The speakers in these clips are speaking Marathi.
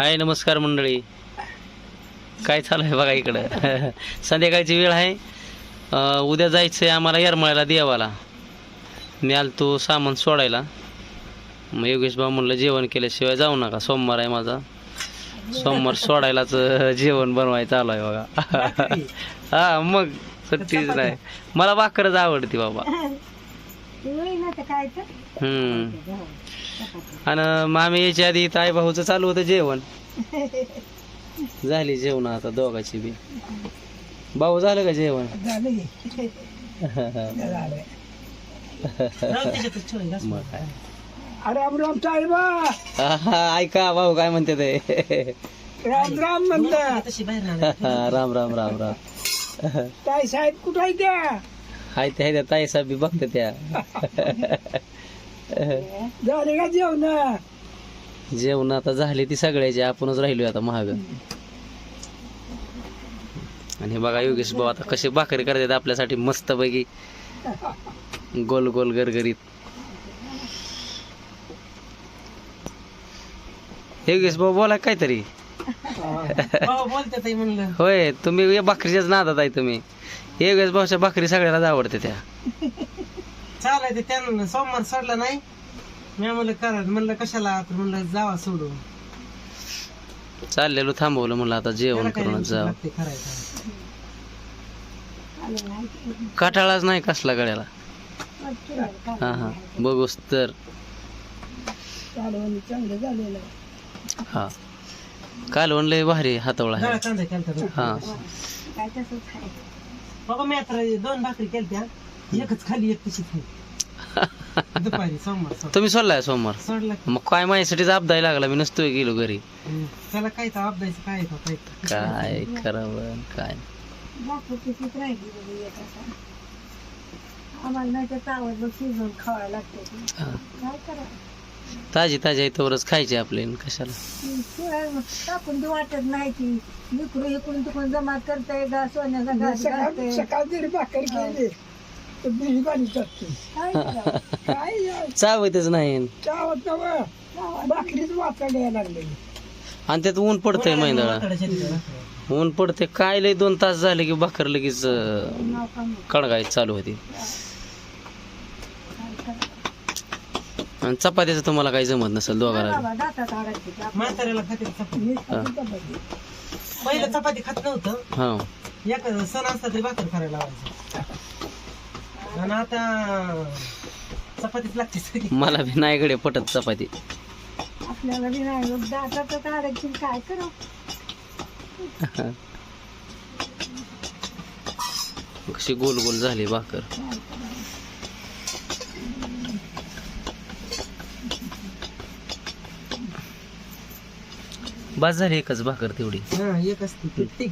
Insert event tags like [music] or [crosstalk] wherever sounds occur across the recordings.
हाय नमस्कार मंडळी. काय चालू आहे बघा इकडं? [laughs] संध्याकाळची वेळ आहे. उद्या जायचं आहे आम्हाला येरमळ्याला देवाला. न्याल तो सामान सोडायला. मग योगेश भाऊ म्हणलं जेवण केल्याशिवाय जाऊ नका. सोमवार आहे माझा. सोमवार सोडायलाच जेवण बनवायचं चालू आहे बघा. हा मग सुट्टीच नाही. मला भाकरच आवडते बाबा. [laughs] हम्म. आणि मग आम्ही याच्या आधी ताई भाऊचं चालू होतं जेवण. झाली जेवण आता दोघाची बी. भाऊ झालं का जेवण? मग काय? राम राम साहेबा आहा, ऐका भाऊ काय म्हणते ते? राम राम म्हणलं राम राम राम राम. ताई साहेब कुठं आहे त्या? हाय त्या हाय त्या ताई साहेब बी बघते त्या. [laughs] झाले का जेवण? जेवण आता झाली ती सगळ्याची. आपणच राहिलोय आता महाग. आणि हे बघा योगेश भाऊ आता कसे भाकरी करतात आपल्यासाठी मस्त पैकी गोल गोल गरगरीत. योगेश भाऊ बोला काहीतरी. बोलते म्हणलं. होय तुम्ही या भाकरीच्याच नादात आहे तुम्ही. योगेश भाऊच्या भाकरी सगळ्यालाच आवडते त्या. [laughs] चालायचं त्यानं सोमवार सोडला नाही. मी म्हणलं करा. म्हणलं कशाला? तर म्हणलं जावा सोडून. चाललेलो थांबवलं म्हणलं आता जेवण करूनच जावं. करायचं काटाळाच नाही कसला गड्याला हा हा. बघूस तर. हा. कालवण लय भारी हातवळा आहे. कांदा केलता हा. बघा मी आता दोन भाकरी केलत्या. एकच खाली एक [laughs] दुपारी सोमवार सोड तुम्ही सोडलाय सोमवार? सोडला की. मग काय माझ्यासाठीच आपदाय लागला? मी नसतोय गेलो घरी. हम्म. त्याला काय तर अपदायचं काय काय तर. काय करावं काय आम्हाला नाही तर तावत शिजवून खावायला लागते हा. काय करा ताजी ताजी आहे तोवरच खायची आपले कशाला? टाकून ती वाटत नाही की इकडून इकडून तिकडून जमा करताय गा सोन्याचा घास घालते सकाळ जरी भाकर केली. टाकते काय? काय चावतच नाही. चावत वाचायला आणि त्यात ऊन पडतंय भाकरी. ऊन पडते काय लय दोन तास झाले की भाकर लगेच अं, नाव का मग? कणगाय चालू होती? आणि चपातीचं तुम्हाला काही जमत नसेल दोघाला. पहिलं चपाती खात नव्हतं. हा. एक सण असला तरी भाकर करायला लावायचं. आणि आता चपातीच लागते सगळी मला बी नाही गडे पटत चपाती. आपल्याला बी नाही होत. दातात अडकते काय करावं कशी गोल गोल झाली भाकर. बस झाली एकच भाकर तेवढी. हा एक असते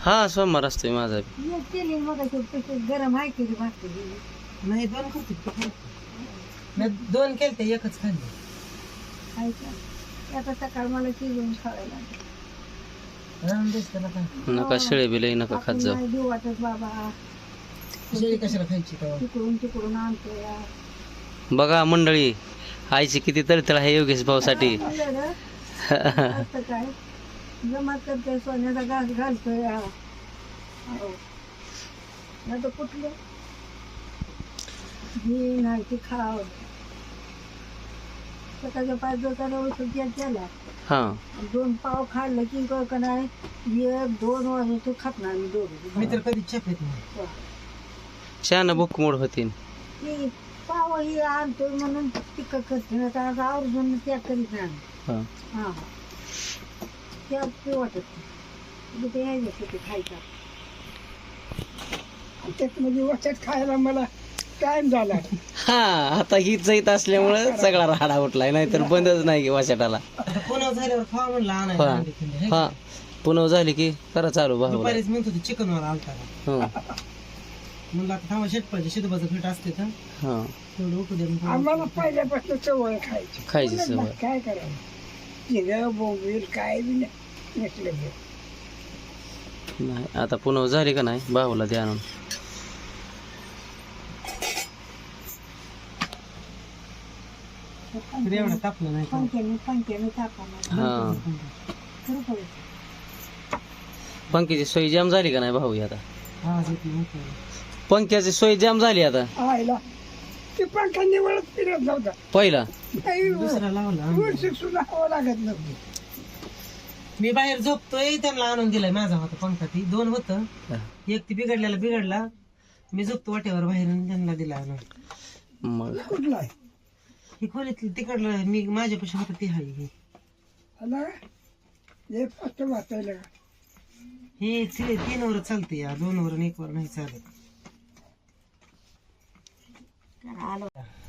हा सोमवार असतोय माझा केली मग गरम आहे केली भाकरी नाही दोन खाते मी दोन केलते एकच खाल्ली? आता सकाळ मला शिजवून खावायला लागते. राम देश त्याला काय? नका शेळे बी लई नका खात जाऊ. नाही देऊ वाटत बाबा. शेळी कशाला खायची तेव्हा? तिकडून तिकडून आणतो या बघा मंडळी आईची किती तळतळ आहे योगेश भाऊसाठी? [laughs] असं काय? जमा करते सोन्याचा घास घालतोय या हो. नाही तर कुठलं? ही नाही ती खाव. सकाळच्या पाच दिवसाला औषध केला हा. दोन पाव खाल्लं की काय का नाही एक दोन वाजता तू खात नाही मी दोघं. मी तर कधी चेपेत नाही. छान बुकमोड होती ती पाव ही आणतोय म्हणून टिक्का करते ना तर आवर्जून त्या करीत नाही हा. हा. त्या ते वाटत नाही. ते यायचं ते खायचं त्यात म्हणजे वचत खायला मला टाइम झाला हा आता ही जाईत असल्यामुळं सगळा राडा उठलाय नाहीतर बंदच नाही की पुन्हा झाल्यावर खावा म्हणलं हा. हा. पुन्हा झाली की करा चालू भाऊ. दुपारीच म्हणत होते चिकन वर आलता हा. म्हणलं आता थांबा पाहिजे पीठ असते हा. तेवढं उकू दे आम्हाला पहिल्यापासून सवय खायची. खायची सवय. काय करावं जिरं बोंबील काय बी नाही. नाही आता पुन्हा झाली का नाही? भाऊला द्या आणून. तरी एवढं तापलं नाही पंख्याने पंख्याने तापाला हा. पंख्याची सोय जाम झाली का नाही भाऊ ही आता. पंख्याची सोय जाम झाली आता. आयला ते पंखा निवडत फिरत नव्हता. पहिला. दुसरा लावला. आम्ही. सुद्धा हवा लागत नव्हती. मी बाहेर झोपतोय त्यांना आणून दिलाय माझा होता पंखा ती. दोन होत. एक ती बिघडलेला बिघडला. मी झोपतो वाटेवर बाहेर आणि त्यांना दिला आणून. मग? कुठला ही खोलीतली तिकडलं मी माझ्यापाशी होतं ती हाय ही. हे फक्त वाचायला हे ती- तीन वर चालते या दोन वर आणि एक वर नाही चालत.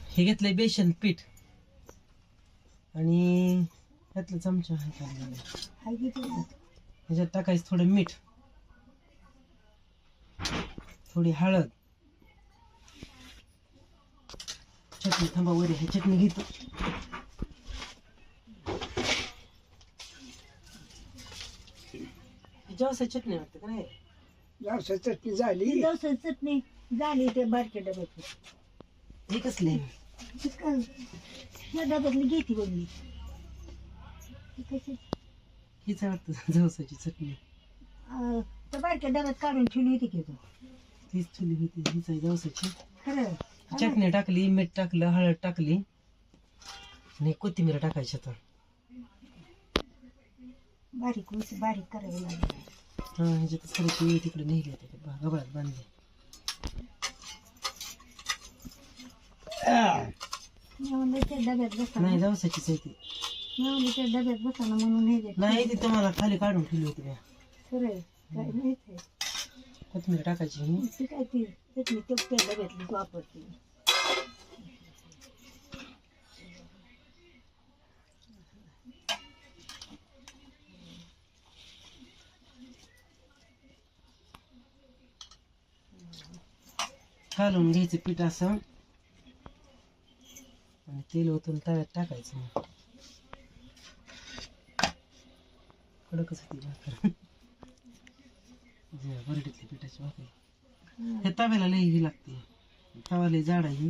हे घेतलंय बेसन पीठ. आणि त्यातलं चमचा आहे नाही? ह्याच्यात टाकायचं थोडं मीठ. थोडी हळद. चटणी थांबा वर आहे चटणी घेतो. ह्याच्यावर चटणी वाटतं का नाही? जास्त चटणी झाली. जास्त चटणी झाली ते बारक्या डब्यात हे कसले? या डब्यातली घेते बघ मी. हीच वाटतं जवसाची चटणी त्या बारक्या डब्यात काढून ठेवली होती की तू? तीच ठेवली होती हीच आहे जवसाची. खरं? चटणी टाकली मीठ टाकलं हळद टाकली. आणि कोथिंबीर टाकायची आता. बारीक उस बारीक करावी लागली. हा ह्याच्यात सगळी पिळी तिकडे नेली होती गबाळात बांधली. मी म्हणलं त्या डब्यात बसा. नाही जवसाचीच आहे ती. मी त्या डब्यात बसा ना म्हणून हे घे. नाही ती तुम्हाला खाली काढून ठेवली होती मी खरं काय कोथिंबीर टाकायची ही. ती काय ती चटणी त्या वापरते. घालून घ्यायचं पीठ असं. आणि तेल ओतून तव्यात टाकायचं मग कडकच होती भाकर बरडीतली पिठाची भाकर हे तव्याला लई ही लागते तवा लई जाड आहे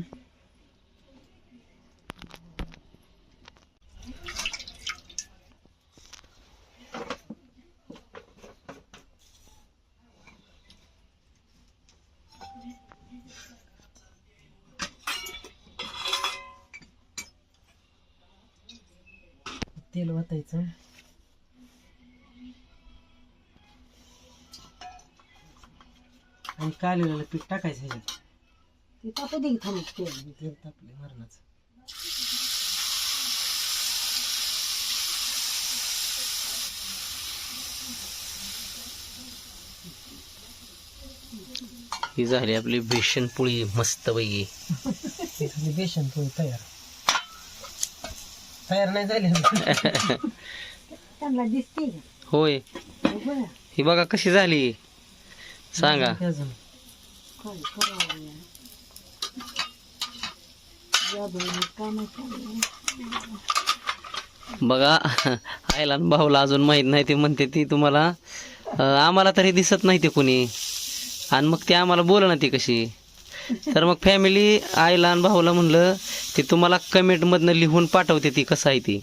तेल वतायचं. आणि कालवलेलं पीठ टाकायचं ह्याच्यात. ते तापू दे ते तेल तापले मरणाचं ही झाली आपली बेसन पोळी मस्त पैकी. झाली बेसन पोळी तयार. तयार नाही झाली. [laughs] त्यांना दिसते का? होय. हो ही बघा कशी झाली. सांगा. बघा आईला भाऊला अजून माहीत नाही ते म्हणते ती तुम्हाला आम्हाला तरी दिसत नाही ते कोणी. आणि मग ते आम्हाला बोल ना ती कशी. तर मग फॅमिली आईला आणि भाऊला म्हणलं ते तुम्हाला कमेंटमधनं लिहून पाठवते ती कसं आहे ती.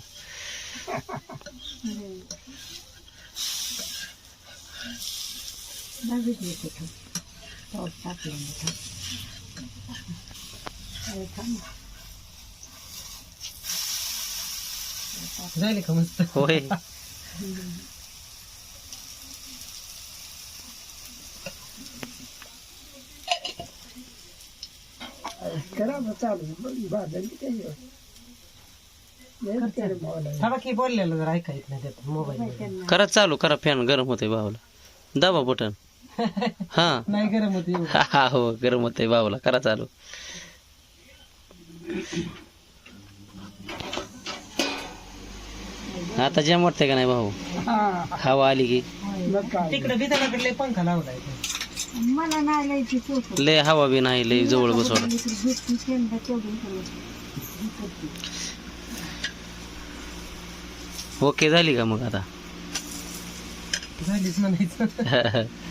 दहावीत येते थांब. पाऊस टाकलं मी थांब. अरे थांब. झाली का मस्त होय करावं चालू भाजली त्याच्यावर थांबा की बोललेलं जर ऐका येत नाही त्यात मोबाईल करा चालू करा फॅन गरम होते भाऊला दाबा बटन हा. नाही गरम होते. हा हा, हो गरम होते भाऊला करा चालू. आता जेम वाटतंय का नाही भाऊ? हवा आली की. तिकडे बिदानाकडे पंखा लावलाय. मला नाही लय हवा बी नाही लय जवळ बसवलं. ओके झाली का मग आता? झालीच म्हणायचं. [laughs]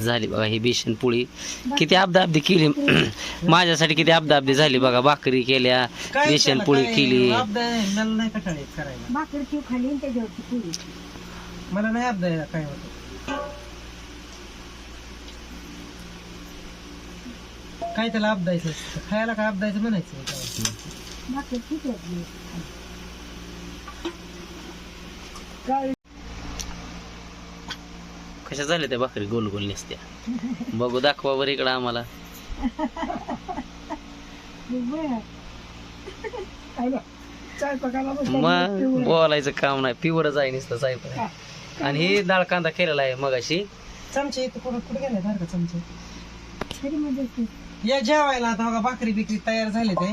झाली बघा ही बेसन पोळी. किती अब्दाब्दी केली. [clears throat] माझ्यासाठी किती अब्दाब्दी झाली बघा. भाकरी केल्या बेसन पोळी केली. मला नाही काय होत. काय त्याला अपदायचं असतं? खायला काय अपदायचं म्हणायचं? काय? भाकर ठीक आहे काय कशा झाल्या त्या भाकरी? गोल गोल नसत्या. बघू दाखवा बरं इकडं आम्हाला. मग. बोलायचं काम नाही. पिवरच आहे नुसतं साहेब. आणि ही डाळ कांदा केलेला आहे मगाशी. चमचे इथं कुठं कुठे गेले बरं का चमचे? म्हणजे या जेवायला आता बघा भाकरी बिकरी तयार झाले ते.